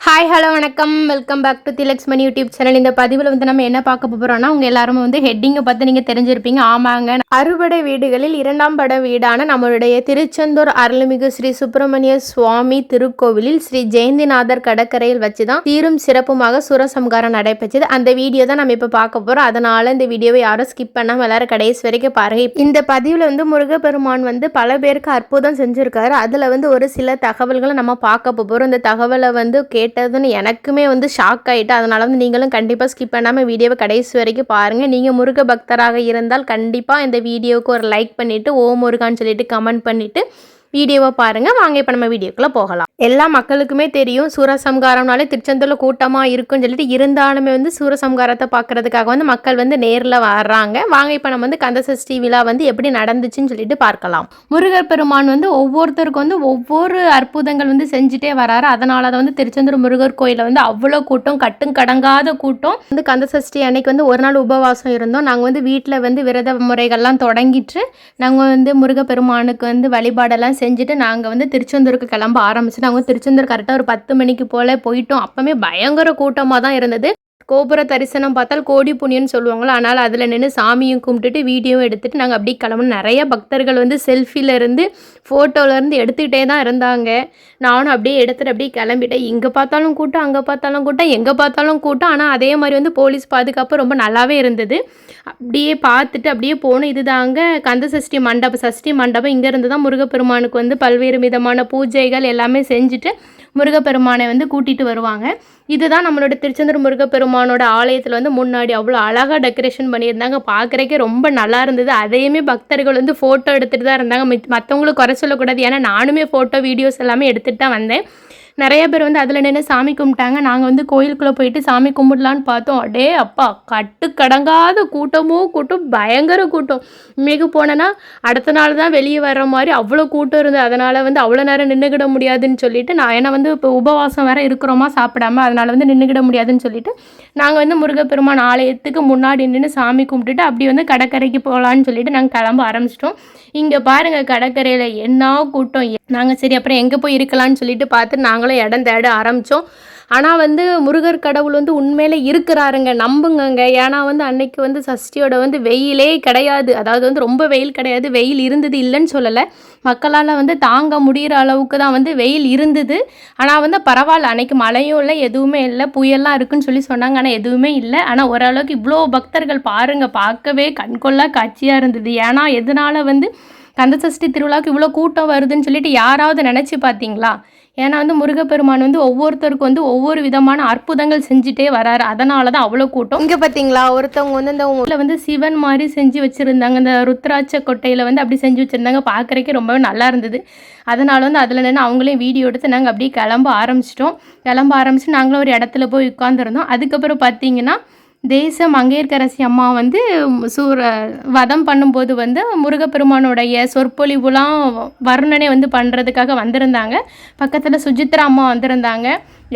Hi hello வணக்கம். Welcome back to Thilak's Mani YouTube channel இந்த பதிவில் வந்து நம்ம என்ன பார்க்க போகிறோம்னா உங்கள் எல்லாரும் வந்து ஹெட்டிங்கை பார்த்து நீங்கள் தெரிஞ்சிருப்பீங்க. ஆமாங்க. அறுபடை வீடுகளில் இரண்டாம் பட வீடான நம்மளுடைய திருச்செந்தூர் அருள்மிகு ஸ்ரீ சுப்பிரமணிய சுவாமி திருக்கோவிலில் ஸ்ரீ ஜெயந்திநாதர் கடற்கரையில் வச்சு தான் சீரும் சிறப்புமாக சூரசம்காரம் நடைபெற்றது. அந்த வீடியோ தான் நம்ம இப்போ பார்க்க போகிறோம் அதனால் இந்த வீடியோவை யாரும் ஸ்கிப் பண்ணாமல் எல்லாரும் கடைசி வரைக்கும் பாருங்க. இந்த பதிவில் வந்து முருகப்பெருமான் வந்து பல பேருக்கு அற்புதம் செஞ்சுருக்காரு. அதில் வந்து ஒரு சில தகவல்களை நம்ம பார்க்க போகிறோம் இந்த தகவலை வந்து கே கேட்டதுன்னு எனக்குமே வந்து ஷாக் ஆகிட்டு அதனால வந்து நீங்களும் கண்டிப்பாக ஸ்கிப் பண்ணாமல் வீடியோவை கடைசி வரைக்கும் பாருங்கள் நீங்கள் முருக பக்தராக இருந்தால் கண்டிப்பாக இந்த வீடியோவுக்கு ஒரு லைக் பண்ணிவிட்டு ஓ முருகான்னு சொல்லிட்டு கமெண்ட் பண்ணிவிட்டு வீடியோவை பாருங்கள் வாங்க இப்போ நம்ம வீடியோக்குள்ளே போகலாம். எல்லா மக்களுக்குமே தெரியும் சூரசம்காரம்னாலே திருச்செந்தூரில் கூட்டமாக இருக்குன்னு சொல்லிட்டு இருந்தாலுமே வந்து சூரசம்காரத்தை பார்க்கறதுக்காக வந்து மக்கள் வந்து நேரில் வர்றாங்க. வாங்க இப்போ நம்ம வந்து கந்தசஷ்டி விழா வந்து எப்படி நடந்துச்சுன்னு சொல்லிட்டு பார்க்கலாம். முருகர் பெருமான் வந்து ஒவ்வொருத்தருக்கும் வந்து ஒவ்வொரு அற்புதங்கள் வந்து செஞ்சுட்டே வராரு. அதனால தான் வந்து திருச்செந்தூர் முருகர் கோயிலில் வந்து அவ்வளோ கூட்டம் கட்டும் கடங்காத கூட்டம். வந்து கந்தசஷ்டி அன்னைக்கு வந்து ஒரு நாள் உபவாசம் இருந்தோம். நாங்கள் வந்து வீட்டில் வந்து விரத முறைகள்லாம் தொடங்கிட்டு நாங்கள் வந்து முருகப்பெருமானுக்கு வந்து வழிபாடெல்லாம் செஞ்சுட்டு நாங்கள் வந்து திருச்செந்தூருக்கு கிளம்ப ஆரம்பிச்சு நாங்கள் திருச்செந்தூர் கரெக்டாக ஒரு பத்து மணிக்கு போல் போயிட்டோம். அப்போவே பயங்கர கூட்டமாக தான் இருந்தது. கோபுர தரிசனம் பார்த்தால் கோடி புண்ணியம்னு சொல்லுவாங்களோ அதனால் அதில் நின்று சாமியும் கும்பிட்டுட்டு வீடியோவும் எடுத்துகிட்டு நாங்கள் அப்படியே கிளம்பணும் நிறைய பக்தர்கள் வந்து செல்ஃபிலேருந்து ஃபோட்டோலேருந்து எடுத்துக்கிட்டே தான் இருந்தாங்க. நானும் அப்படியே எடுத்துகிட்டு அப்படியே கிளம்பிட்டேன். இங்கே பார்த்தாலும் கூட்டம் அங்கே பார்த்தாலும் கூட்டம் எங்கே பார்த்தாலும் கூட்டம். ஆனால் அதே மாதிரி வந்து போலீஸ் பாதுகாப்பு ரொம்ப நல்லாவே இருந்தது. அப்படியே பார்த்துட்டு அப்படியே போகணும் இதுதாங்க. கந்த சஷ்டி மண்டபம் சஷ்டி மண்டபம் இங்கேருந்து தான் முருகப்பெருமானுக்கு வந்து பல்வேறு விதமான பூஜைகள் எல்லாமே செஞ்சுட்டு முருகப்பெருமானை வந்து கூட்டிகிட்டு வருவாங்க. இதுதான் நம்மளோட திருச்செந்தூர் முருகப்பெருமானோட ஆலயத்தில் வந்து முன்னாடி அவ்வளோ அழகாக டெக்கரேஷன் பண்ணியிருந்தாங்க. பார்க்குறக்கே ரொம்ப நல்லா இருந்தது. அதையுமே பக்தர்கள் வந்து ஃபோட்டோ எடுத்துகிட்டு தான் இருந்தாங்க. மித் மற்றவங்களுக்கு குறை சொல்லக்கூடாது. ஏன்னா நானுமே ஃபோட்டோ வீடியோஸ் எல்லாமே எடுத்துகிட்டு தான் வந்தேன். நிறைய பேர் வந்து அதில் நின்று சாமி கும்பிட்டாங்க. நாங்கள் வந்து கோயிலுக்குள்ளே போயிட்டு சாமி கும்பிடலான்னு பார்த்தோம். அடே அப்பா கட்டு கடங்காத கூட்டமோ கூட்டம் பயங்கர கூட்டம். இன்னைக்கு போனேன்னா அடுத்த நாள் தான் வெளியே வர்ற மாதிரி அவ்வளோ கூட்டம் இருந்தது. அதனால் வந்து அவ்வளோ நேரம் நின்றுக்கிட முடியாதுன்னு சொல்லிட்டு நான் ஏன்னா வந்து இப்போ உபவாசம் வேறு இருக்கிறோமா சாப்பிடாம அதனால் வந்து நின்றுக்கிட முடியாதுன்னு சொல்லிட்டு நாங்கள் வந்து முருகப்பெருமான் ஆலயத்துக்கு முன்னாடி நின்று சாமி கும்பிட்டுட்டு அப்படி வந்து கடற்கரைக்கு போகலான்னு சொல்லிட்டு நாங்கள் கிளம்ப ஆரம்பிச்சிட்டோம். இங்கே பாருங்கள் கடற்கரையில் என்ன கூட்டம். நாங்கள் சரி அப்புறம் எங்கே போய் இருக்கலாம்னு சொல்லிட்டு பார்த்து நாங்கள் நாங்களும் இடம் தேட ஆரம்பித்தோம் ஆனால் வந்து முருகர் கடவுள் வந்து உண்மையிலே இருக்கிறாருங்க. நம்புங்கங்க. ஏன்னா வந்து அன்னைக்கு வந்து சஷ்டியோட வந்து வெயிலே கிடையாது. அதாவது வந்து ரொம்ப வெயில் கிடையாது. வெயில் இருந்தது இல்லைன்னு சொல்லலை. மக்களால் வந்து தாங்க முடிகிற அளவுக்கு தான் வந்து வெயில் இருந்தது. ஆனால் வந்து பரவாயில்ல. அன்னைக்கு மழையும் இல்லை எதுவுமே இல்லை. புயல்லாம் இருக்குன்னு சொல்லி சொன்னாங்க. ஆனால் எதுவுமே இல்லை. ஆனால் ஓரளவுக்கு இவ்வளோ பக்தர்கள் பாருங்கள் பார்க்கவே கண்கொள்ளா காட்சியாக இருந்தது. ஏன்னா எதனால் வந்து கந்தசஷ்டி திருவிழாவுக்கு இவ்வளோ கூட்டம் வருதுன்னு சொல்லிட்டு யாராவது நினச்சி பார்த்தீங்களா? ஏன்னா வந்து முருகப்பெருமான் வந்து ஒவ்வொருத்தருக்கும் வந்து ஒவ்வொரு விதமான அற்புதங்கள் செஞ்சுட்டே வராரு. அதனால தான் அவ்வளோ கூட்டம். இங்கே பார்த்தீங்களா ஒருத்தவங்க வந்து இந்த ஊரில் வந்து சிவன் மாதிரி செஞ்சு வச்சுருந்தாங்க. இந்த ருத்ராட்ச கொட்டையில் வந்து அப்படி செஞ்சு வச்சுருந்தாங்க. பார்க்குறக்கே ரொம்பவே நல்லா இருந்தது. அதனால் வந்து அதில் நின்று அவங்களையும் வீடியோ எடுத்து நாங்கள் அப்படியே கிளம்ப ஆரம்பிச்சிட்டோம். கிளம்ப ஆரம்பிச்சு நாங்களும் ஒரு இடத்துல போய் உட்காந்துருந்தோம் அதுக்கப்புறம் பார்த்தீங்கன்னா தேச மங்கையர்கரசி அம்மா வந்து சூர வதம் பண்ணும்போது வந்து முருகப்பெருமானுடைய சொற்பொழிவுலாம் வர்ணனை வந்து பண்ணுறதுக்காக வந்திருந்தாங்க. பக்கத்தில் சுஜித்ரா அம்மா வந்திருந்தாங்க.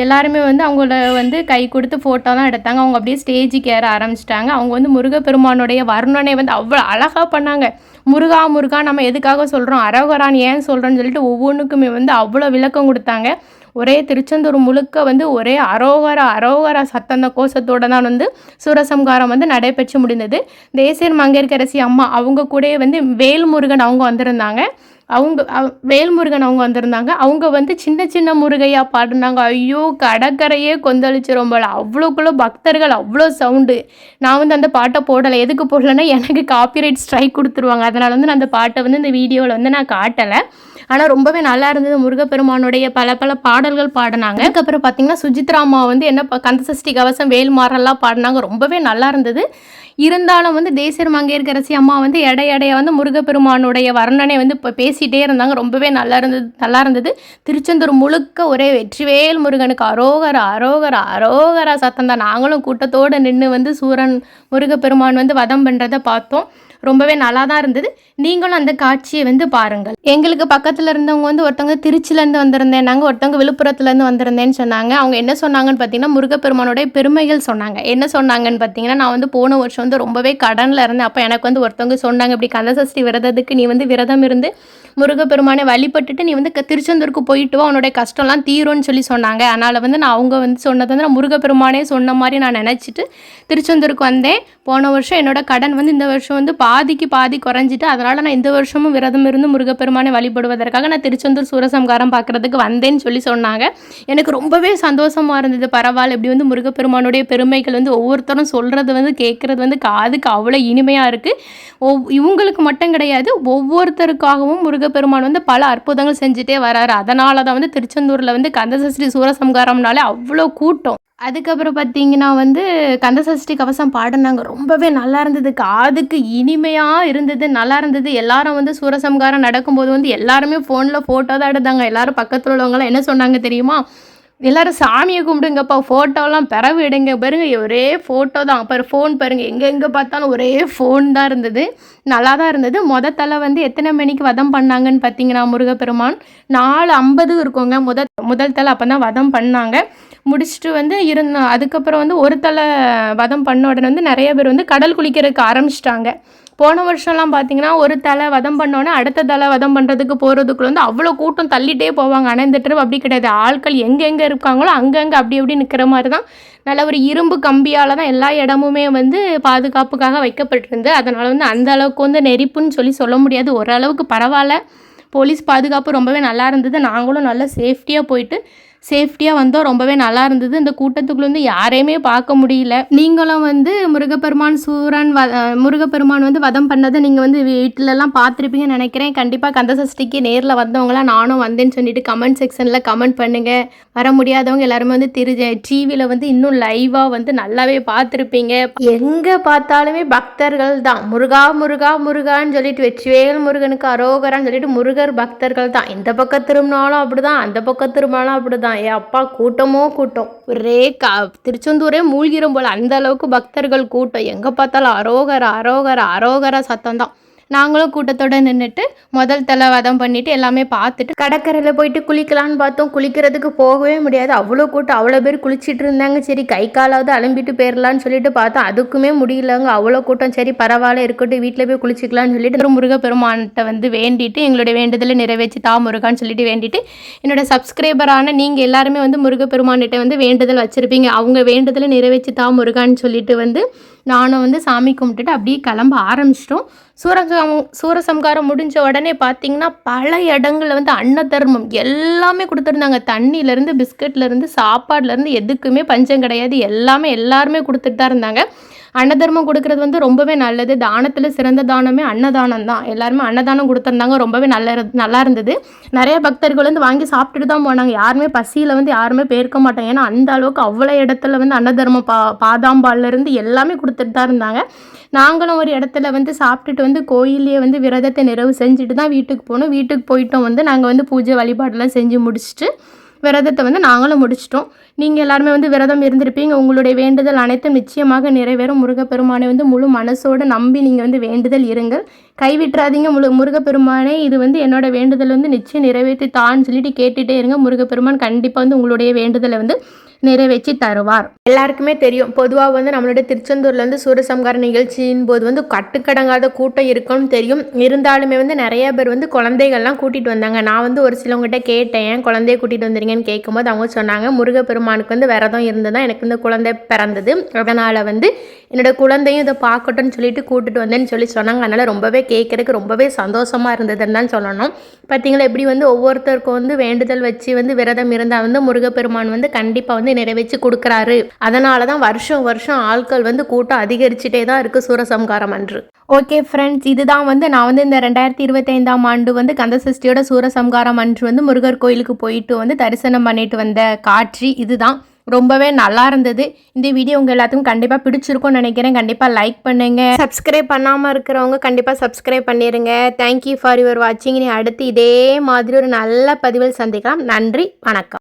எல்லாருமே வந்து அவங்கள வந்து கை கொடுத்து ஃபோட்டோலாம் எடுத்தாங்க. அவங்க அப்படியே ஸ்டேஜுக்கு ஏற ஆரம்பிச்சிட்டாங்க. அவங்க வந்து முருகப்பெருமானுடைய வர்ணனை வந்து அவ்வளோ அழகாக பண்ணாங்க. முருகா முருகா நம்ம எதுக்காக சொல்கிறோம் அரவரான்னு ஏன் சொல்கிறோன்னு சொல்லிட்டு ஒவ்வொன்றுக்குமே வந்து அவ்வளோ விளக்கம் கொடுத்தாங்க. ஒரே திருச்செந்தூர் முழுக்க வந்து ஒரே அரோகர அரோகர சத்தந்த கோஷத்தோட தான் வந்து சூரசம்காரம் வந்து நடைபெற்று முடிந்தது. தேசியர் மங்கையர்கரசி அம்மா அவங்க கூடயே வந்து வேல்முருகன் அவங்க வந்திருந்தாங்க. அவங்க வேல்முருகன் அவங்க வந்திருந்தாங்க. அவங்க வந்து சின்ன சின்ன முருகையாக பாடினாங்க. ஐயோ கடற்கரையே கொந்தளிச்சிரும் போல. அவ்வளோக்குள்ள பக்தர்கள் அவ்வளோ சவுண்டு. நான் வந்து அந்த பாட்டை போடலை. எதுக்கு போடலைன்னா எனக்கு காப்பிரைட் ஸ்ட்ரைக் கொடுத்துருவாங்க. அதனால் வந்து நான் அந்த பாட்டை வந்து இந்த வீடியோவில் வந்து நான் காட்டலை. ஆனால் ரொம்பவே நல்லா இருந்தது. முருகப்பெருமானுடைய பல பல பாடல்கள் பாடினாங்க. அதுக்கப்புறம் பார்த்தீங்கன்னா சுஜித்ரா அம்மா வந்து என்ன கந்தசஷ்டி கவசம் வேல் மாறல்லாம் பாடினாங்க. ரொம்பவே நல்லா இருந்தது. இருந்தாலும் வந்து தேசியர் மங்கையர்கரசி அம்மா வந்து எடை எடைய வந்து முருகப்பெருமானுடைய வர்ணனை வந்து இப்போ பேசிகிட்டே இருந்தாங்க. ரொம்பவே நல்லா இருந்தது நல்லா இருந்தது. திருச்செந்தூர் முழுக்க ஒரே வெற்றிவேல் முருகனுக்கு அரோகர அரோகர அரோகர சத்தம் தான். நாங்களும் கூட்டத்தோடு நின்று வந்து சூரன் முருகப்பெருமான் வந்து வதம் பண்ணுறதை பார்த்தோம். ரொம்பவே நல்லா தான் இருந்தது. நீங்களும் அந்த காட்சியை வந்து பாருங்கள். எங்களுக்கு பக்கத்தில் இருந்தவங்க வந்து ஒருத்தவங்க திருச்சிலேருந்து வந்திருந்தேன் நாங்கள் ஒருத்தவங்க விழுப்புரத்துலேருந்து வந்திருந்தேன்னு சொன்னாங்க. அவங்க என்ன சொன்னாங்கன்னு பார்த்தீங்கன்னா முருகப்பெருமானுடைய பெருமைகள் சொன்னாங்க. என்ன சொன்னாங்கன்னு பார்த்தீங்கன்னா நான் வந்து போன வருஷம் வந்து ரொம்பவே கடனில் இருந்தேன். அப்போ எனக்கு வந்து ஒருத்தவங்க சொன்னாங்க இப்படி கந்தசஷ்டி விரதத்துக்கு நீ வந்து விரதம் இருந்து முருகப்பெருமானை வழிபட்டுட்டு நீ வந்து திருச்செந்தூருக்கு போயிட்டு வா உன்னுடைய கஷ்டம்லாம் தீரும்னு சொல்லி சொன்னாங்க. அதனால் வந்து நான் அவங்க வந்து சொன்னது வந்து நான் முருகப்பெருமானே சொன்ன மாதிரி நான் நினச்சிட்டு திருச்செந்தூருக்கு வந்தேன். போன வருஷம் என்னோட கடன் வந்து இந்த வருஷம் வந்து பா பாதிக்கு பாதி குறைஞ்சிட்டு அதனால் நான் இந்த வருஷமும் விரதம் இருந்து முருகப்பெருமானை வழிபடுவதற்காக நான் திருச்செந்தூர் சூரசம்காரம் பார்க்குறதுக்கு வந்தேன்னு சொல்லி சொன்னாங்க. எனக்கு ரொம்பவே சந்தோஷமாக இருந்தது. பரவாயில்ல இப்படி வந்து முருகப்பெருமானுடைய பெருமைகள் வந்து ஒவ்வொருத்தரும் சொல்கிறது வந்து கேட்குறது வந்து காதுக்கு அவ்வளோ இனிமையாக இருக்குது ஒவ் இவங்களுக்கு மட்டும் கிடையாது ஒவ்வொருத்தருக்காகவும் முருகப்பெருமான் வந்து பல அற்புதங்கள் செஞ்சுட்டே வராரு. அதனால தான் வந்து திருச்செந்தூரில் வந்து கந்தசஷ்டி சூரசம்காரம்னாலே அவ்வளோ கூட்டம். அதுக்கப்புறம் பார்த்தீங்கன்னா வந்து கந்தசஷ்டி கவசம் பாடினாங்க. ரொம்பவே நல்லா இருந்தது. காதுக்கு இனிமையாக இருந்தது. நல்லா இருந்தது. எல்லாரும் வந்து சூரசம்காரம் நடக்கும்போது வந்து எல்லாருமே ஃபோனில் ஃபோட்டோ தான் எடுத்தாங்க. எல்லாரும் பக்கத்தில் உள்ளவங்களாம் என்ன சொன்னாங்க தெரியுமா? எல்லாரும் சாமியை கும்பிடுங்கப்பா ஃபோட்டோலாம் பிறவு எடுங்க. பாருங்க ஒரே ஃபோட்டோ தான். அப்புறம் ஃபோன் பாருங்க. எங்கே எங்கே பார்த்தாலும் ஒரே ஃபோன் தான் இருந்தது. நல்லா தான் இருந்தது. முத தலை வந்து எத்தனை மணிக்கு வதம் பண்ணாங்கன்னு பார்த்தீங்கன்னா முருகப்பெருமான். நாலு ஐம்பது இருக்கோங்க. முத முதல் தலை அப்போ தான் வதம் பண்ணாங்க. முடிச்சுட்டு வந்து இருந்தோம் அதுக்கப்புறம் வந்து ஒரு தலை வதம் பண்ண உடனே வந்து நிறைய பேர் வந்து கடல் குளிக்கிறதுக்கு ஆரம்பிச்சிட்டாங்க. போன வருஷம்லாம் பார்த்தீங்கன்னா ஒரு தலை வதம் பண்ணோன்னே அடுத்த தலை வதம் பண்ணுறதுக்கு போகிறதுக்குள்ள வந்து அவ்வளோ கூட்டம் தள்ளிட்டே போவாங்க. ஆனால் இந்த ட்ரிப் அப்படி கிடையாது. ஆட்கள் எங்கெங்கே இருக்காங்களோ அங்கங்கே அப்படி அப்படி நிற்கிற மாதிரி தான் நல்ல ஒரு இரும்பு கம்பியால் தான் எல்லா இடமுமே வந்து பாதுகாப்புக்காக வைக்கப்பட்டிருந்து அதனால் வந்து அந்த அளவுக்கு வந்து நெரிப்புன்னு சொல்லி சொல்ல முடியாது. ஓரளவுக்கு பரவாயில்ல. போலீஸ் பாதுகாப்பு ரொம்பவே நல்லா இருந்தது. நாங்களும் நல்லா சேஃப்டியாக போயிட்டு சேஃப்டியாக வந்தோம் ரொம்பவே நல்லா இருந்தது. இந்த கூட்டத்துக்குள்ள வந்து யாரையுமே பார்க்க முடியல. நீங்களும் வந்து முருகப்பெருமான் சூரன் வ முருகப்பெருமான் வந்து வதம் பண்ணதை நீங்கள் வந்து வீட்டிலலாம் பார்த்துருப்பீங்கன்னு நினைக்கிறேன். கண்டிப்பாக கந்தசஷ்டிக்கு நேரில் வந்தவங்களாம் நானும் வந்தேன்னு சொல்லிட்டு கமெண்ட் செக்ஷனில் கமெண்ட் பண்ணுங்கள் வர முடியாதவங்க எல்லாருமே வந்து திரு டிவியில் வந்து இன்னும் லைவாக வந்து நல்லாவே பார்த்துருப்பீங்க. எங்கே பார்த்தாலுமே பக்தர்கள் தான். முருகா முருகா முருகான்னு சொல்லிட்டு வெற்றிவேல் முருகனுக்கு அரோகரான்னு சொல்லிட்டு முருகர் பக்தர்கள் தான். இந்த பக்கம் திரும்பினாலும் அப்படிதான் அந்த பக்கம் திரும்பினாலும் தான். ஏ அப்பா கூட்டமோ கூட்டம். ஒரே கா திருச்செந்தூரே மூழ்கிரும் போல் அந்த அளவுக்கு பக்தர்கள் கூட்டம். எங்கே பார்த்தாலும் அரோகர அரோகர அரோகர சத்தம் தான். நாங்களும் கூட்டத்தோட நின்றுட்டு முதல் தலை வதம் பண்ணிவிட்டு எல்லாமே பார்த்துட்டு கடற்கரையில் போயிட்டு குளிக்கலான்னு பார்த்தோம். குளிக்கிறதுக்கு போகவே முடியாது. அவ்வளோ கூட்டம் அவ்வளோ பேர் குளிச்சுட்டு இருந்தாங்க. சரி கை காலாவது அலம்பிட்டு போயிடலான்னு சொல்லிட்டு பார்த்தோம். அதுக்குமே முடியலங்க. அவ்வளோ கூட்டம். சரி பரவாயில்ல இருக்கட்டும் வீட்டில் போய் குளிச்சிக்கலாம்னு சொல்லிட்டு ஒரு முருகப்பெருமான்கிட்ட வந்து வேண்டிட்டு எங்களுடைய வேண்டுதலை நிறைவேற்றி தா முருகான்னு சொல்லிட்டு வேண்டிட்டு என்னோட சப்ஸ்கிரைபரான நீங்கள் எல்லாருமே வந்து முருகப்பெருமான்கிட்ட வந்து வேண்டுதல் வச்சுருப்பீங்க. அவங்க வேண்டுதலை நிறைவேற்றி தா முருகான்னு சொல்லிட்டு வந்து நானும் வந்து சாமி கும்பிட்டுட்டு அப்படியே கிளம்ப ஆரம்பிச்சிட்டோம். சூரசம் சூரசம்காரம் முடிஞ்ச உடனே பார்த்தீங்கன்னா பல இடங்களில் வந்து அன்ன தர்மம் எல்லாமே கொடுத்துருந்தாங்க. தண்ணியிலேருந்து பிஸ்கட்லேருந்து சாப்பாடுலேருந்து எதுக்குமே பஞ்சம் கிடையாது. எல்லாமே எல்லாருமே கொடுத்துட்டு தான் இருந்தாங்க. அன்னதர்மம் கொடுக்கறது வந்து ரொம்பவே நல்லது. தானத்தில் சிறந்த தானமே அன்னதானம் தான். எல்லாருமே அன்னதானம் கொடுத்துருந்தாங்க. ரொம்பவே நல்ல நல்லா இருந்தது. நிறைய பக்தர்கள் வந்து வாங்கி சாப்பிட்டுட்டு தான் போனாங்க. யாருமே பசியில் வந்து யாருமே பேர்க்க மாட்டாங்க. ஏன்னா அந்த அளவுக்கு அவ்வளோ இடத்துல வந்து அன்னதர்மம் பா பாதாம்பால்லேருந்து எல்லாமே கொடுத்துட்டு தான் இருந்தாங்க. நாங்களும் ஒரு இடத்துல வந்து சாப்பிட்டுட்டு வந்து கோயிலையே வந்து விரதத்தை நிறைவு செஞ்சுட்டு தான் வீட்டுக்கு போனோம். வீட்டுக்கு போயிட்டோம் வந்து நாங்கள் வந்து பூஜை வழிபாடெல்லாம் செஞ்சு முடிச்சுட்டு விரதத்தை வந்து நாங்களும் முடிச்சிட்டோம். நீங்கள் எல்லாருமே வந்து விரதம் இருந்திருப்பீங்க. உங்களுடைய வேண்டுதல் அனைத்தும் நிச்சயமாக நிறைவேறும். முருகப்பெருமானை வந்து முழு மனசோடு நம்பி நீங்கள் வந்து வேண்டுதல் இருங்கள். கைவிட்டுறாதீங்க. முழு முருகப்பெருமானே இது வந்து என்னோட வேண்டுதல் வந்து நிச்சயம் நிறைவேற்றி தான் சொல்லிட்டு கேட்டுகிட்டே இருங்க. முருகப்பெருமான் கண்டிப்பாக வந்து உங்களுடைய வேண்டுதலை வந்து நிறைவேற்றி தருவார். எல்லாருக்குமே தெரியும். பொதுவாக வந்து நம்மளுடைய திருச்செந்தூர்ல வந்து சூரசம்கார நிகழ்ச்சியின் போது வந்து கட்டுக்கடங்காத கூட்டம் இருக்கும்னு தெரியும். இருந்தாலுமே வந்து நிறைய பேர் வந்து குழந்தைகள்லாம் கூட்டிகிட்டு வந்தாங்க. நான் வந்து ஒரு சிலவங்ககிட்ட கேட்டேன். ஏன் குழந்தைய கூட்டிகிட்டு வந்துறீங்கன்னு கேட்கும்போது அவங்க சொன்னாங்க முருகப்பெருமானுக்கு வந்து விரதம் இருந்ததான் எனக்கு இந்த குழந்தை பிறந்தது. அதனால் வந்து என்னோட குழந்தையும் இதை பார்க்கட்டும்னு சொல்லிட்டு கூட்டிட்டு வந்தேன்னு சொல்லி சொன்னாங்க. அதனால் ரொம்பவே கேட்கறதுக்கு ரொம்பவே சந்தோஷமாக இருந்ததுன்னு தான் சொல்லணும். பார்த்தீங்களா எப்படி வந்து ஒவ்வொருத்தருக்கும் வந்து வேண்டுதல் வச்சு வந்து விரதம் இருந்தால் வந்து முருகப்பெருமான் வந்து கண்டிப்பாக வந்து நிறைவேற்றி கொடுக்குறாரு. அதனால தான் வருஷம் வருஷம் ஆட்கள் வந்து கூட்டம் அதிகரிச்சுட்டே தான் இருக்குது சூரசம்காரம் அன்று. ஓகே ஃப்ரெண்ட்ஸ் இதுதான் வந்து நான் வந்து இந்த ரெண்டாயிரத்தி இருபத்தைந்தாம் ஆண்டு வந்து கந்தசஷ்டியோட சூரசம்காரம் அன்று வந்து முருகர் கோயிலுக்கு போயிட்டு வந்து தரிசனம் பண்ணிட்டு வந்த காட்சி இதுதான். ரொம்பவே நல்லா இருந்தது. இந்த வீடியோ உங்கள் எல்லாத்துக்கும் கண்டிப்பாக பிடிச்சிருக்கும்னு நினைக்கிறேன். கண்டிப்பாக லைக் பண்ணுங்க. சப்ஸ்கிரைப் பண்ணாமல் இருக்கிறவங்க கண்டிப்பாக சப்ஸ்கிரைப் பண்ணிடுங்க தேங்க்யூ ஃபார் யுவர் வாட்சிங் நீ அடுத்து இதே மாதிரி ஒரு நல்ல பதிவில் சந்திக்கலாம். நன்றி வணக்கம்.